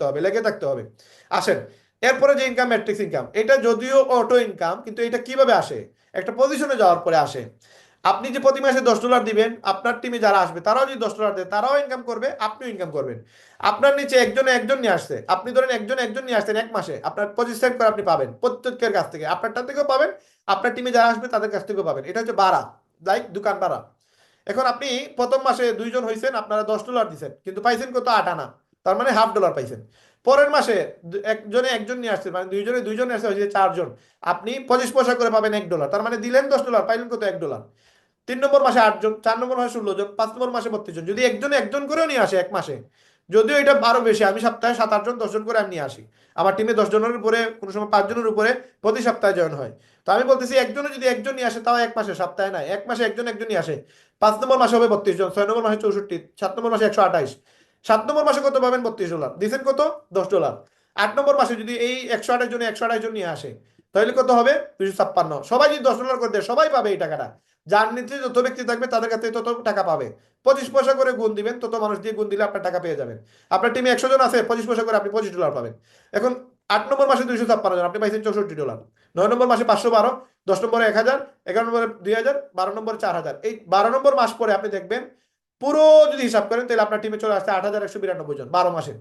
করতে হবে, লেগে থাকতে হবে। আসেন, এরপরে যে ইনকাম ম্যাট্রিক্স ইনকাম এটা যদিও অটো ইনকাম কিন্তু এটা কীভাবে আসে? একটা পজিশনে যাওয়ার পরে আসে। আপনি যে প্রতি মাসে দশ ডলার দিবেন, আপনার টিমে যারা আসবে, তারাও যদি দশ ডলার দেয়, তারাও ইনকাম করবে, আপনিও ইনকাম করবেন। আপনার নিচে একজনে একজন নিয়ে আসছে, আপনি ধরেন একজন একজন নিয়ে আসছেন এক মাসে, আপনার পঁচিশ সেন্ট করে আপনি পাবেন, প্রত্যেকের কাছ থেকে। আপনারটা থেকেও পাবেন, আপনার টিমে যারা আসবে, তাদের কাছ থেকেও পাবেন। এটা হচ্ছে বাড়া লাইক দোকান ভাড়া। এখন আপনি প্রথম মাসে দুইজন হয়েছেন আপনারা দশ ডলার দিচ্ছেন কিন্তু পাইছেন কত আট আনা। তার মানে হাফ ডলার পাইছেন। পরের মাসে একজনে একজন নিয়ে আসছে মানে দুইজনে দুইজন আসছে হয়েছে চারজন। আপনি পঁচিশ পয়সা করে পাবেন এক ডলার তার মানে দিলেন দশ ডলার পাইলেন কত এক ডলার তিন নম্বর মাসে আটজন, চার নম্বর মাসে ষোলো জন, পাঁচ নম্বর মাসে বত্রিশ জন। যদি একজন একজন করেও নিয়ে আসে এক মাসে, যদিও এটা আরও বেশি, আমি সপ্তাহে সাত আটজন দশজন করে আমি নিয়ে আসি। আমার টিমে দশজনের উপরে, কোনো সময় পাঁচজনের উপরে প্রতি সপ্তাহে জয়েন হয়। তো আমি বলতেছি, একজনে যদি একজন নিয়ে আসে, তাও এক মাসে, সপ্তাহে না এক মাসে একজন একজন নিয়ে আসে। পাঁচ নম্বর মাসে হবে বত্রিশ জন, ছয় নম্বর মাসে চৌষট্টি, সাত নম্বর মাসে একশো আঠাইশ সাত নম্বর মাসে কত পাবেন? বত্রিশ ডলার। দিচ্ছেন কত? দশ ডলার। আট নম্বর মাসে যদি এই একশো আঠাশ জনে একশো আঠাশ জন নিয়ে আসে, তাহলে কত হবে? দুশো ছাপ্পান্ন। সবাই যদি দশ ডলার করে দেয়, সবাই পাবে এই টাকাটা। যার নিচে যত ব্যক্তি থাকবে, তাদের কাছে তত টাকা পাবে। পঁচিশ পয়সা করে গুণ দিবেন, তত মানুষ দিয়ে গুণ দিলে আপনার টাকা পেয়ে যাবেন। আপনার টিমে একশো জন আছে, পঁচিশ পয়সা করে আপনি পঁচিশ ডলার পাবেন। এখন আট নম্বর মাসে দুইশো ছাপ্পান্ন জন, আপনি পাইছেন চৌষট্টি ডলার। নয় নম্বর মাসে পাঁচশো বারো, দশ নম্বরে এক হাজার, এগারো নম্বরে দুই হাজার, বারো নম্বরে চার হাজার। এই বারো নম্বর মাস পরে আপনি দেখবেন পুরো যদি হিসাব করেন, তাহলে আপনার টিমে চলে আসছে আট হাজার একশো জন বারো মাসে।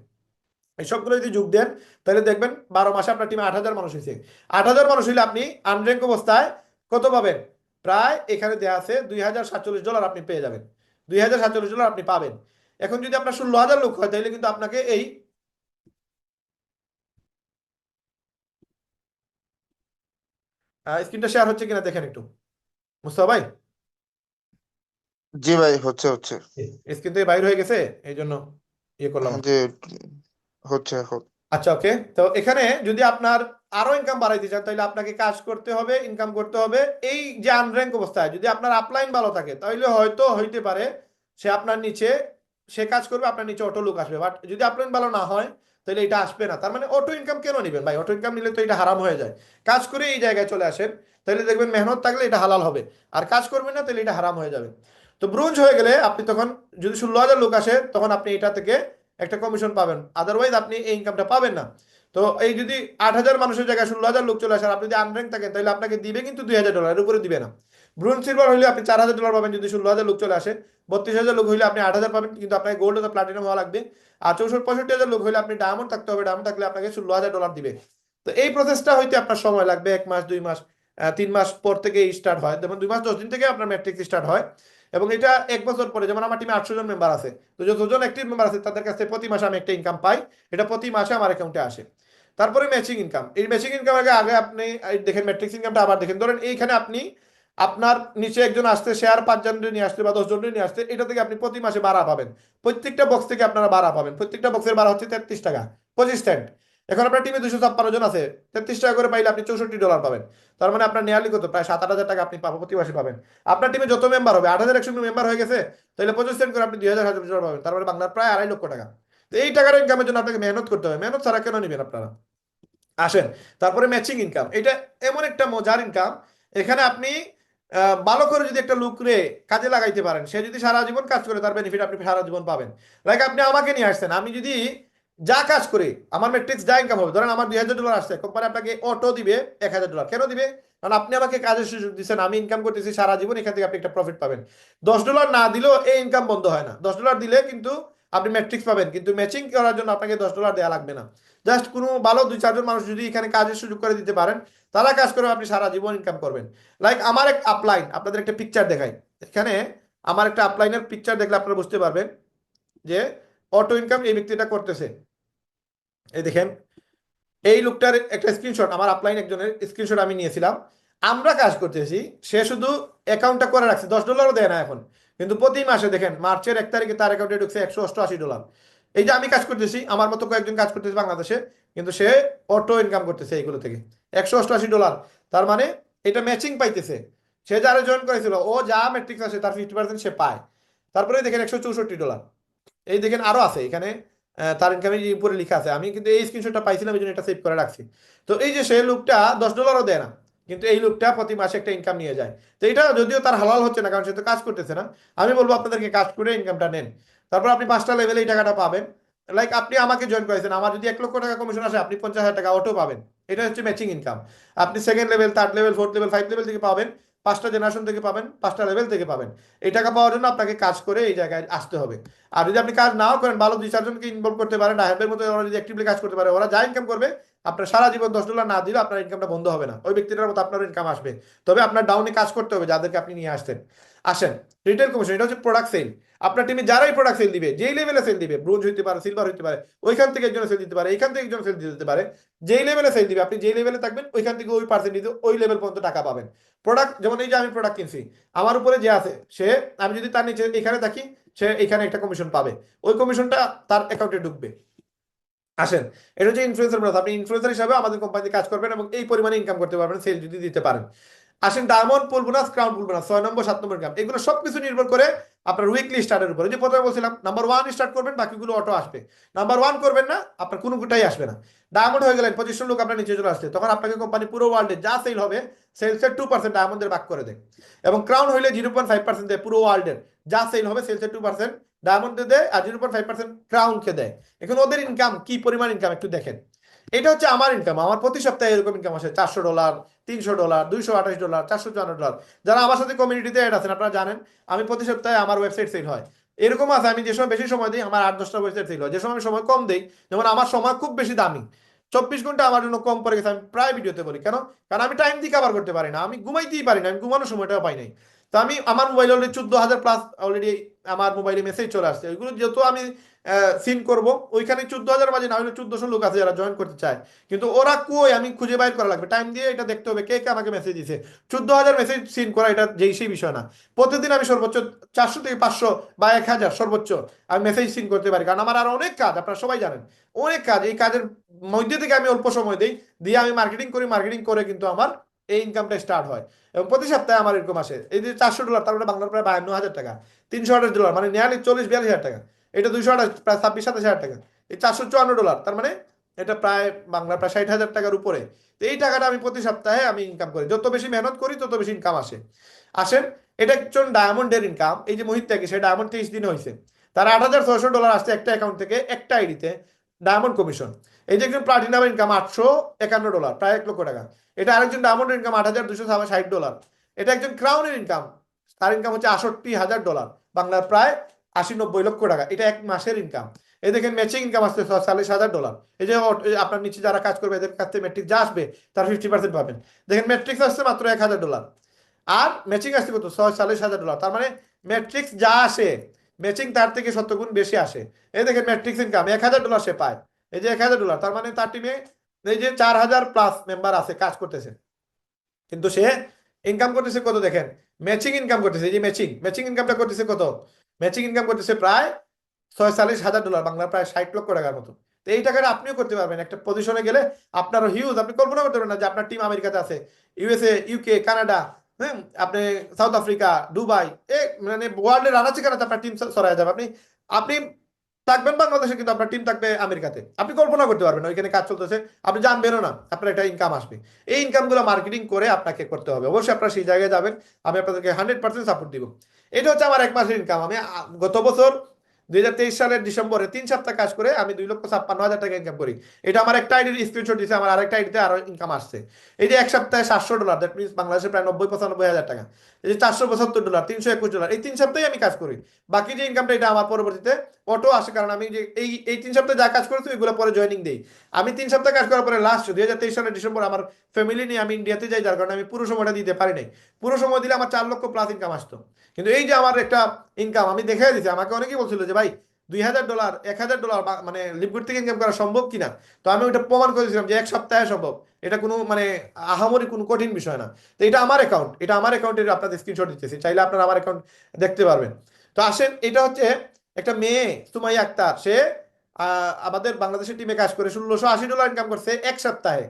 এই সবগুলো যদি যোগ দেন, তাহলে দেখবেন বারো মাসে আপনার টিমে আট হাজার মানুষ হয়েছে। আট হাজার মানুষ হইলে আপনি আনরেঙ্ক অবস্থায় কত পাবেন? প্রায় এখানে দেওয়া আছে দুই হাজার সাতচল্লিশ ডলার আপনি পেয়ে যাবেন। দুই হাজার সাতচল্লিশ ডলার আপনি পাবেন। এখন যদি আপনার ষোলো হাজার লোক হয়, তাহলে কিন্তু আপনাকে এই স্ক্রিনটা শেয়ার হচ্ছে কিনা দেখেন একটু। মুস্তাফা ভাই? জি ভাই হচ্ছে হচ্ছে। স্ক্রিন থেকে বাইর হয়ে গেছে? এই জন্য ইয়ে করলাম। যে হচ্ছে এখন। আচ্ছা ওকে। তো এখানে যদি আপনার আরও ইনকাম বাড়াইতে চান তাহলে আপনাকে কাজ করতে হবে ইনকাম করতে হবে। এই যে আনর্যাঙ্ক অবস্থায় যদি আপনার আপলাইন ভালো থাকে তাহলে হয়তো হইতে পারে সে আপনার নিচে সে কাজ করবে আপনার নিচে অটো লোক আসবে। বাট যদি আপলাইন ভালো না হয় তাহলে এটা আসবে না। তার মানে অটো ইনকাম কেন নেবেন ভাই? অটো ইনকাম নিলে তো এটা হারাম হয়ে যায়। কাজ করে এই জায়গায় চলে আসেন তাহলে দেখবেন মেহনত থাকলে এটা হালাল হবে। আর কাজ করবেন না তাহলে এটা হারাম হয়ে যাবে। তো ব্রোঞ্জ হয়ে গেলে আপনি তখন যদি ষোলো হাজার লোক আসে, তখন আপনি এটা থেকে একটা কমিশন পাবেন। আদারওয়াইজ আপনি এই ইনকামটা পাবেন না। তো এই যদি আট হাজার মানুষের জায়গায় ষোলো হাজার লোক চলে আসে আপনি যদি আনর্যাঙ্ক থাকেন, তাহলে আপনাকে দিবে কিন্তু দুই হাজার ডলার উপরে দিবে না। ব্রোঞ্জ সিলভার হলে আপনি চার হাজার ডলার পাবেন যদি ষোলো হাজার লোক চলে আসে। বত্রিশ হাজার লোক হলে আপনি আট হাজার পাবেন কিন্তু আপনাকে গোল্ড অথবা প্লাটিনাম হওয়া লাগবে। আর চৌষট্টি, পঁয়ষট্টি হাজার লোক হলে আপনি ডায়মন্ড থাকতে হবে ডায়মন্ড থাকলে আপনাকে ষোলো হাজার ডলার দিবে। তো এই প্রসেসটা হইতে আপনার সময় লাগবে, এক মাস, দুই মাস তিন মাস পর থেকে স্টার্ট হয়। যেমন দুই মাস, দশ দিন থেকে আপনার ম্যাট্রিক্স স্টার্ট হয়। এবং এটা এক বছর পরে, যেমন আমার টিমে আটশো জন মেম্বার আছে, তো যতজন অ্যাক্টিভ মেম্বার আছে, তাদের কাছে প্রতি মাসে আমি একটা ইনকাম পাই, এটা প্রতি মাসে আমার অ্যাকাউন্টে আসে। তারপরে ম্যাচিং ইনকাম এই ম্যাচিং ইনকাম আগে আগে আপনি দেখেন ম্যাট্রিক্স ইনকামটা আবার দেখেন, ধরেন এইখানে আপনি, আপনার নিচে একজন আসতে শেয়ার পাঁচজন নিয়ে আসতে বা দশজন নিয়ে আসতে এটা থেকে আপনি প্রতি মাসে ভাড়া পাবেন। প্রত্যেকটা বক্স থেকে আপনারা ভাড়া পাবেন। প্রত্যেকটা বক্সের ভাড়া হচ্ছে তেত্রিশ টাকা, পঁচিশ সেন্ট এখন আপনার টিমে দুশো ছাপ্পান্ন জন আছে, তেত্রিশ টাকা করে পাইলে আপনি চৌষট্টি ডলার পাবেন। তার মানে আপনার নেয়ালি কত? প্রায় সাত হাজার টাকা আপনি প্রতি মাসে পাবেন। আপনার টিমে যত মেম্বার হবে, আট হাজার একশো মেম্বার হয়ে গেছে, তাহলে পঁচিশ সেন্ট করে আপনি দুই হাজার হাজার ডলার পাবেন। তার মানে বাংলার প্রায় আড়াই লক্ষ টাকা। তো এই টাকার ইনকামের জন্য আপনাকে মেহনত করতে হবে। মেহনত ছাড়া কেন নেবেন আপনারা? আসেন, তারপরে ম্যাচিং ইনকাম এটা এমন একটা মজার ইনকাম এখানে আপনি ভালো করে যদি একটা লুক রে কাজে লাগাইতে পারেন, সে যদি সারা জীবন কাজ করে, তার বেনিফিট আপনি সারা জীবন পাবেন। লাইক আপনি আমাকে নিয়ে আসছেন, আমি যদি যা কাজ করে, আমার ম্যাট্রিক্স যা ইনকাম হবে, ধরেন আমার দুই হাজার ডলার আসছে, কোম্পানি আপনাকে অটো দিবে এক হাজার ডলার কেন দিবে? কারণ আপনি আমাকে কাজের সুযোগ দিচ্ছেন আমি ইনকাম করতেছি সারা জীবন, এখান থেকে আপনি একটা প্রফিট পাবেন। দশ ডলার না দিলেও এই ইনকাম বন্ধ হয় না। দশ ডলার দিলে কিন্তু আপনি ম্যাট্রিক্স পাবেন, কিন্তু ম্যাচিং করার জন্য আপনাকে দশ ডলার দেওয়া লাগবে না। জাস্ট কোনো ভালো দুই, চারজন মানুষ যদি এখানে কাজের সুযোগ করে দিতে পারেন, তারা কাজ করে আপনি সারা জীবন ইনকাম করবেন। লাইক আমার এক আপলাইন আপনাদের একটা পিকচার দেখাই। এখানে আমার একটা আপলাইনের পিকচার দেখলে আপনারা বুঝতে পারবেন যে অটো ইনকাম এই ব্যক্তিটা করতেছে। এই দেখেন, এই লোকটার একটা স্ক্রিনশট আমার আপলাইন একজনের স্ক্রিনশট আমি নিয়েছিলাম। আমরা কাজ করতেছি, সে শুধু অ্যাকাউন্টটা করে রাখছে, দশ ডলারও দেয় না এখন। কিন্তু প্রতি মাসে দেখেন, মার্চের এক তারিখে তার অ্যাকাউন্টে ঢুকছে একশো অষ্টআশি ডলার এই যে আমি কাজ করতেছি, আমার মতো কয়েকজন কাজ করতেছে বাংলাদেশে, কিন্তু সে অটো ইনকাম করতেছে এইগুলো থেকে। একশো অষ্টআশি ডলার তার মানে এটা ম্যাচিং পাইতেছে। সে যারা জয়েন করেছিল, ও যা ম্যাট্রিক্স আছে, তার ফিফটি পার্সেন্ট সে পায়। তারপরে দেখেন একশো চৌষট্টি ডলার এই দেখেন আরও আছে, এখানে তার ইনকামে উপরে লেখা আছে। আমি কিন্তু এই স্ক্রিনশটটা পাইছিলাম, এই জন্য এটা সেভ করে রাখছি। তো এই যে সে লোকটা দশ ডলারও দেয় না, কিন্তু এই লোকটা প্রতি মাসে একটা ইনকাম নিয়ে যায়। তো এটা যদিও তার হালাল হচ্ছে না, কারণ সে তো কাজ করতেছে না। আমি বলব আপনাদেরকে কাজ করে ইনকামটা নেন। তারপর আপনি পাঁচটা লেভেলে এই টাকাটা পাবেন। লাইক আপনি আমাকে জয়েন করেছেন, আমার যদি এক লক্ষ টাকা কমিশন আসে, আপনি পঞ্চাশ হাজার টাকা অটো পাবেন। এটা হচ্ছে ম্যাচিং ইনকাম আপনি second level third level fourth level five level থেকে পাবেন। পাঁচটা জেনারেশন থেকে পাবেন, পাঁচটা লেভেল থেকে পাবেন। এই টাকা পাওয়ার জন্য আপনাকে কাজ করে এই জায়গায় আসতে হবে। আর যদি আপনি কাজ নাও করেন, ভালো দুই, চারজনকে ইনভলভ করতে পারেন হেল্পের মতো ওরা যদি অ্যাক্টিভলি কাজ করতে পারে, ওরা যা ইনকাম করবে, আপনার সারা জীবন দশ ডলার না দিলে আপনার ইনকামটা বন্ধ হবে না। ওই ব্যক্তিটার মতো আপনার ইনকাম আসবে। তবে আপনার ডাউনে কাজ করতে হবে, যাদেরকে আপনি নিয়ে আসতেন আসেন রিটেল কমিশন এটা হচ্ছে প্রোডাক্ট সেল আপনার টিমে যারাই প্রোডাক্ট সেল দিবে, যেই লেভেলে সেল দিবে ব্রোঞ্জ হইতে পারে সিলভার হইতে পারে, ওইখান থেকে একজন সেল দিতে পারে এখান থেকে একজন সেল দিতে পারে, যেই লেভেলে সেল দিবে, আপনি যেই লেভেলে থাকবেন, ওইখান থেকে ওই পার্সেন্টেজ ওই লেভেল পর্যন্ত টাকা পাবেন। প্রোডাক্ট যেমন এই যে আমি প্রোডাক্ট কিনছি, আমার উপরে যে আছে, সে, আমি যদি তার নিচে এখানে থাকি, সে এখানে একটা কমিশন পাবে। ওই কমিশনটা তার অ্যাকাউন্টে ঢুকবে। আসেন, এটা হচ্ছে ইনফ্লুয়েন্সার আপনি ইনফ্লুয়েন্সার হিসাবে আমাদের কোম্পানিতে কাজ করবেন এবং এই পরিমাণে ইনকাম করতে পারবেন সেল যদি দিতে পারেন। আসেন diamond, pool bonus, crown pool bonus, ছয় নম্বর, সাত নম্বর গ্রাম এগুলো সবকিছু নির্ভর করে আপনার উইকলি স্টার্টের উপরে। যে প্রথমে বলছিলাম নাম্বার ওয়ান স্টার্ট করবেন, বাকিগুলো অটো আসবে। নাম্বার ওয়ান করবেন না, আপনার কোনো কোটাই আসবে না। ডায়মন্ড হয়ে গেলেন পঁচিশশো লোক আপনার নিচে চলে আসছে। তখন আপনাকে কোম্পানি পুরো ওয়ার্ল্ডে যা সেল হবে সেলসের টু পার্সেন্ট ডায়মন্ডের ভাগ করে দেয়। এবং ক্রাউন হইলে জিরো পয়েন্ট ফাইভ পার্সেন্ট দেয় পুরো ওয়ার্ল্ডের যা সেল হবে সেলসের টু পার্সেন্ট ডায়মন্ডে দেয় আর জিরো পয়েন্ট ফাইভ পার্সেন্ট ক্রাউনকে দেয়। এখন ওদের ইনকাম কি পরিমাণ ইনকাম একটু দেখেন। এটা হচ্ছে আমার ইনকাম আমার প্রতি সপ্তাহে এরকম ইনকাম আসে। চারশো ডলার তিনশো ডলার দুইশো আঠাশ ডলার চারশো চুয়ান্ন ডলার যারা আমার সাথে কমিউনিটিতে অ্যাড আছেন, আপনারা জানেন, আমি প্রতি সপ্তাহে আমার ওয়েবসাইট সেল হয়। এরকম আছে, আমি যে সময় বেশি সময় দিই, আমার আট দশটা ওয়েবসাইট সেল হয়। যে সময় আমি সময় কম দিই, যেমন আমার সময় খুব বেশি দামি, চব্বিশ ঘণ্টা আমার জন্য কম পড়ে গেছে, আমি প্রায় ভিডিওতে বলি কেন? কারণ আমি টাইম দিয়ে কভার করতে পারি না, আমি ঘুমাইতেই পারি না, আমি ঘুমানোর সময়টাও পাই নাই। তো আমি আমার মোবাইল অলরেডি চোদ্দ হাজার প্লাস অলরেডি আমার মোবাইলে মেসেজ চলে আসছে। ওইগুলো যেহেতু আমি সিন করব, ওইখানে চোদ্দ হাজার বাজে, না হলে চোদ্দশো লোক আছে যারা জয়েন করতে চায়। কিন্তু ওরা কই? আমি খুঁজে বাইর করা লাগবে। টাইম দিয়ে এটা দেখতে হবে কে কে আমাকে মেসেজ দিছে। চোদ্দ হাজার মেসেজ সিন করা, এটা যেই, সেই বিষয় না। প্রতিদিন আমি সর্বোচ্চ চারশো থেকে পাঁচশো বা এক হাজার সর্বোচ্চ আমি মেসেজ সিন করতে পারি। কারণ আমার আরও অনেক কাজ, আপনারা সবাই জানেন। অনেক কাজ। এই কাজের মধ্যে থেকে আমি অল্প সময় দিই। দিয়ে আমি মার্কেটিং করি মার্কেটিং করে কিন্তু আমার এই ইনকামটা স্টার্ট হয়। এবং প্রতি সপ্তাহে আমার এরকম আসে। এই যে চারশো ডলার তার মানে বাংলার প্রায় বায়ান্ন হাজার টাকা। তিনশো আঠাশ ডলার মানে নিয়ারলি চল্লিশ, বিয়াল্লিশ হাজার টাকা। এটা দুইশো আঠাশ, প্রায় ছাব্বিশ, সাতাশ হাজার টাকা। এই চারশো চুয়ান্ন ডলার তার মানে এটা প্রায় বাংলা প্রায় ষাট হাজার টাকার উপরে। তো এই টাকাটা আমি প্রতি সপ্তাহে আমি ইনকাম করি। যত বেশি মেহনত করি, তত বেশি ইনকাম আসে। আসেন, এটা একজন ডায়মন্ডের ইনকাম এই যে মোহিত থেকে সে ডায়মন্ড তেইশ দিন হয়েছে তার আট হাজার ছয়শো ডলার আসছে একটা অ্যাকাউন্ট থেকে, একটা আইডিতে ডায়মন্ড কমিশন এই যে একজন প্লাটিনাম ইনকাম আটশো একান্ন ডলার প্রায় এক লক্ষ টাকা। এটা আরেকজন ডায়মন্ডের ইনকাম আট হাজার দুশো ষাট ডলার এটা একজন ক্রাউনের ইনকাম তার ইনকাম হচ্ছে আষট্টি হাজার ডলার বাংলার প্রায় আশি নব্বই লক্ষ টাকা। এটা এক মাসের ইনকাম এই দেখেন ম্যাচিং ইনকাম আসছে চল্লিশ হাজার ডলার এই যে আপনার নিচে যারা কাজ করবে, এদের কাছ থেকে ম্যাট্রিক যা আসবে, তার ফিফটি পার্সেন্ট পাবেন। দেখেন ম্যাট্রিক্স আসছে মাত্র এক হাজার ডলার আর ম্যাচিং আসছে কত? ছয় চল্লিশ হাজার ডলার তার মানে ম্যাট্রিক্স যা আসে ম্যাচিং তার থেকে শতগুণ বেশি আসে। এই দেখেন ম্যাট্রিক্স ইনকাম এক হাজার ডলার সে পায়। এই যে এক হাজার ডলার তার মানে তার টিমে এই যে চার হাজার প্লাস মেম্বার আছে, কাজ করতেছে। কিন্তু সে ইনকাম করতেছে কত দেখেন? ম্যাচিং ইনকাম করতেছে, এই যে ম্যাচিং ম্যাচিং ইনকামটা করতেছে কত? ম্যাচিং ইনকাম করতেছে প্রায় ছয়চল্লিশ হাজার ডলার বাংলার প্রায় ষাট লক্ষ টাকার মতো। তো এই টাকাটা আপনিও করতে পারবেন, একটা পজিশনে গেলে আপনারও হিউজ আপনি কল্পনা করতে পারবেন না যে আপনার টিম আমেরিকাতে আছে ইউএসএ ইউকে কানাডা হ্যাঁ আপনি সাউথ আফ্রিকা দুবাই এ মানে ওয়ার্ল্ডের রানাচে কানাতে আপনার টিম সরাই যাবে। আপনি আপনি থাকবেন বাংলাদেশে, কিন্তু আপনার টিম থাকবে আমেরিকাতে। আপনি কল্পনা করতে পারবেন ওইখানে কাজ চলতেছে, আপনি জানবেনও না, আপনার একটা ইনকাম আসবে। এই ইনকামগুলো মার্কেটিং করে আপনাকে করতে হবে। অবশ্যই আপনারা সেই জায়গায় যাবেন, আমি আপনাদেরকে হান্ড্রেড পার্সেন্ট সাপোর্ট দিব। এটা হচ্ছে আমার এক মাসের ইনকাম আমি গত বছর দুই হাজার তেইশ সালের ডিসেম্বরে তিন সপ্তাহ কাজ করে আমি দুই লক্ষ ছাপ্পান্ন হাজার টাকা ইনকাম করি। এটা আমার একটা আইডির স্ক্রিনশট দিচ্ছে আমার আরেকটা আইডিতে ইনকাম আসছে। এই যে এক সপ্তাহে সাতশো ডলার দ্যাট মিনস বাংলাদেশে প্রায় নব্বই পঁচানব্বই হাজার টাকা। এই যে চারশো পঁচাত্তর ডলার তিনশো একুশ ডলার এই তিন সপ্তাহে আমি কাজ করি। বাকি যে ইনকামটা এটা আমার পরবর্তীতে অটো আসে, কারণ আমি যে এই এই তিন সপ্তাহে যা কাজ করেছি ওইগুলো পরে জয়েনিং দিই। আমি তিন সপ্তাহ কাজ করার পরে লাস্ট দুই হাজার তেইশ সালের ডিসেম্বর আমার ফ্যামিলি নিয়ে আমি ইন্ডিয়াতে যাই, যার কারণে আমি পুরো সময়টা দিতে পারি নাই। পুরো সময় দিলে আমার চার লক্ষ প্লাস ইনকাম আসতো। কিন্তু এই যে আমার একটা ইনকাম আমি দেখে দিচ্ছি আমাকে অনেকেই বলছিল যে ভাই, দুই হাজার ডলার, এক হাজার ডলার মানে লিপগুড থেকে ইনকাম করা সম্ভব কিনা? তো আমি ওইটা প্রমাণ করেছিলাম যে এক সপ্তাহে সম্ভব। এটা কোনো মানে আহামরি কোনো কঠিন বিষয় না। তো এটা আমার অ্যাকাউন্ট এটা আমার অ্যাকাউন্টের আপনাদের স্ক্রিনশট দিতেছি, চাইলে আপনারা আমার অ্যাকাউন্ট দেখতে পারবেন। তো আসেন, এটা হচ্ছে একটা মেয়ে, সুমাইয়া আক্তার। সে আমাদের বাংলাদেশের টিমে কাজ করে, ষোলোশো আশি ডলার ইনকাম করছে এক সপ্তাহে।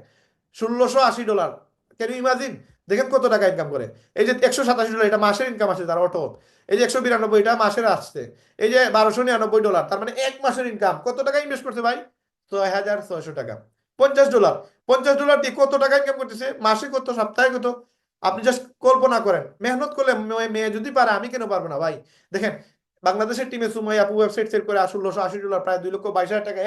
ষোলোশো আশি ডলার। ক্যান ইমাজিন দেখেন কত টাকা ইনকাম করে। এই যে একশো সাতাশি ডলার, এটা মাসের ইনকাম আসে তার অটো এই যে একশো বিরানব্বই, এটা মাসের আসছে। এই যে বারোশো নিরানব্বই ডলার, তার মানে এক মাসের ইনকাম কত টাকা ইনভেস্ট করছে ভাই? ছয় হাজার ছয়শো টাকা। পঞ্চাশ ডলার। পঞ্চাশ ডলার দিয়ে কত টাকা ইনকাম করতেছে? মাসে কত, সপ্তাহে কত? আপনি জাস্ট কল্পনা করেন। মেহনত করলে মেয়ে- যদি পারে, আমি কেন পারব না ভাই? দেখেন, বাংলাদেশের টিমে সুমাই আপু ওয়েবসাইট সেল করে ষোলোশো আশি ডলার, প্রায় দুই লক্ষ বাইশ হাজার টাকা